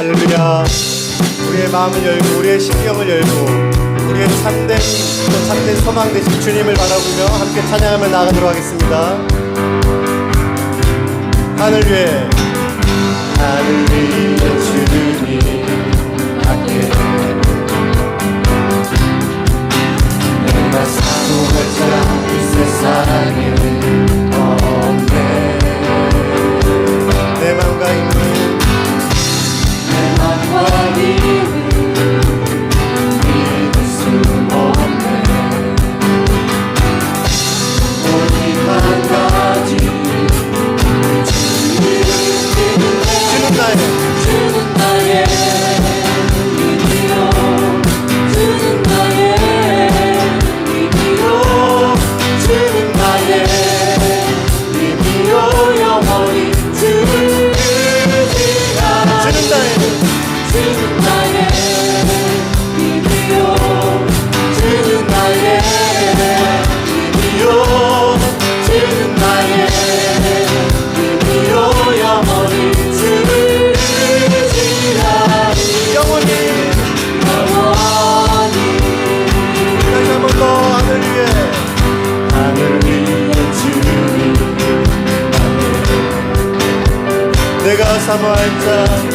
할렐루야 우리의 마음을 열고 우리의 신경을 열고 우리의 참된 참된 소망 되신 주님을 바라보며 함께 찬양하며 나가도록 하겠습니다. 하늘 위에 하늘 위에 주님이 함께 내가 사고 갈자 이 세상에 sabah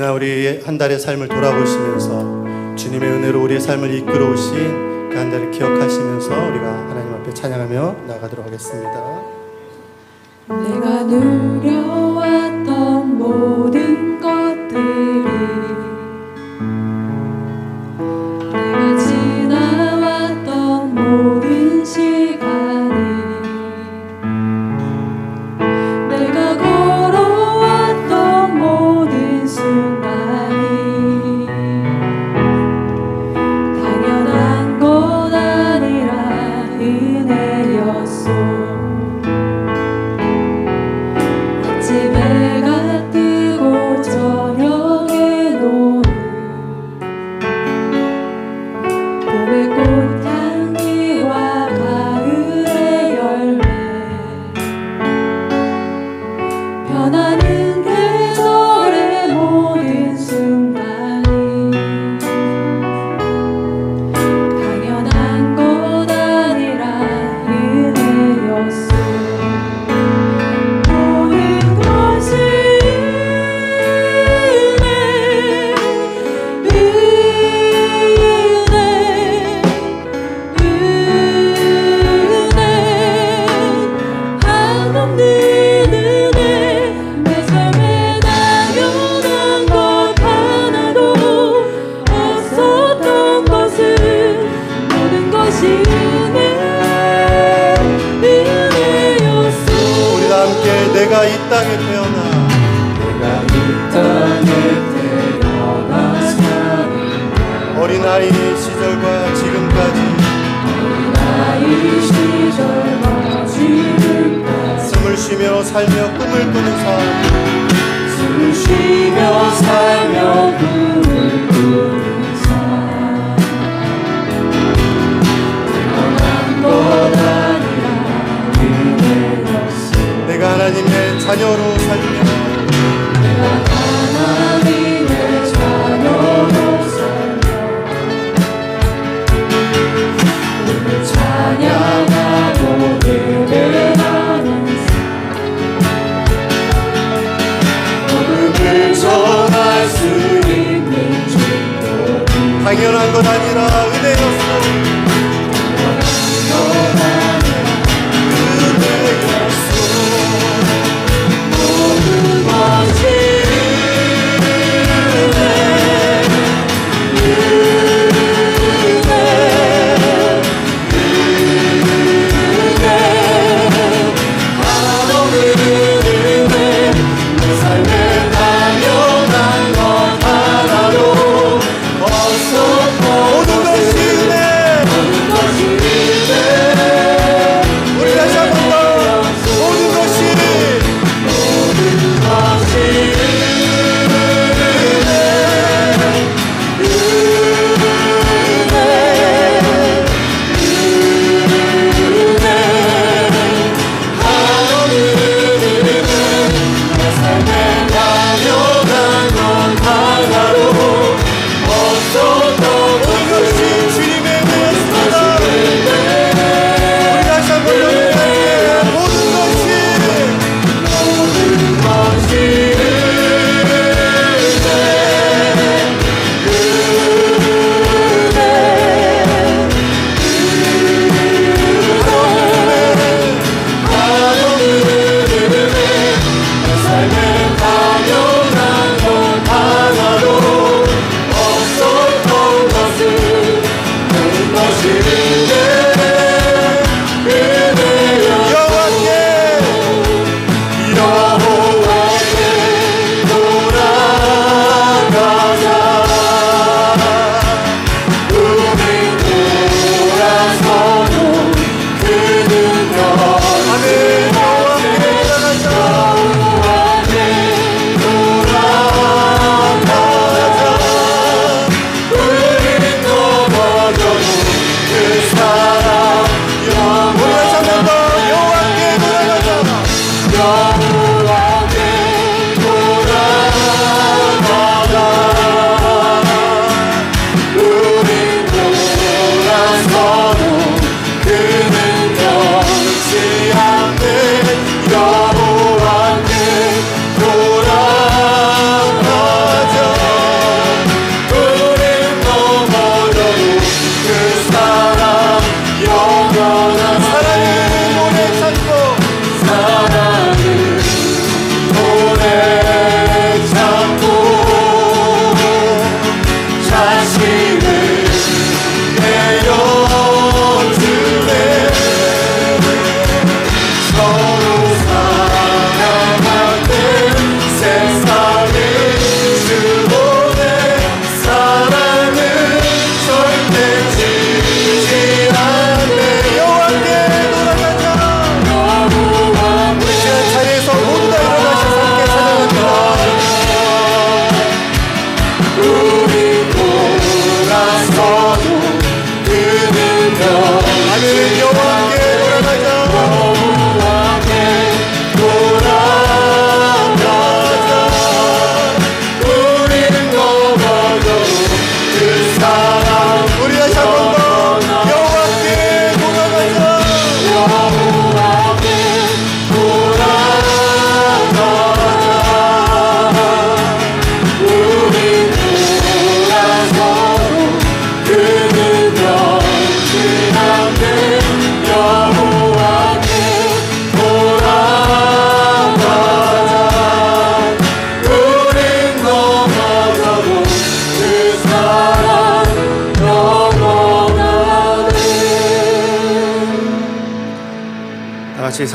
지난 우리 한 달의 삶을 돌아보시면서 주님의 은혜로 우리의 삶을 이끌어 오신 그 한 달을 기억하시면서 우리가 하나님 앞에 찬양하며 나가도록 하겠습니다. 내가 누려왔던 모 나의 시절과 지금까지. 나의 시절과 지금까지. 숨을 쉬며 살며 꿈을 꾸는 삶.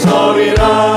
서리라.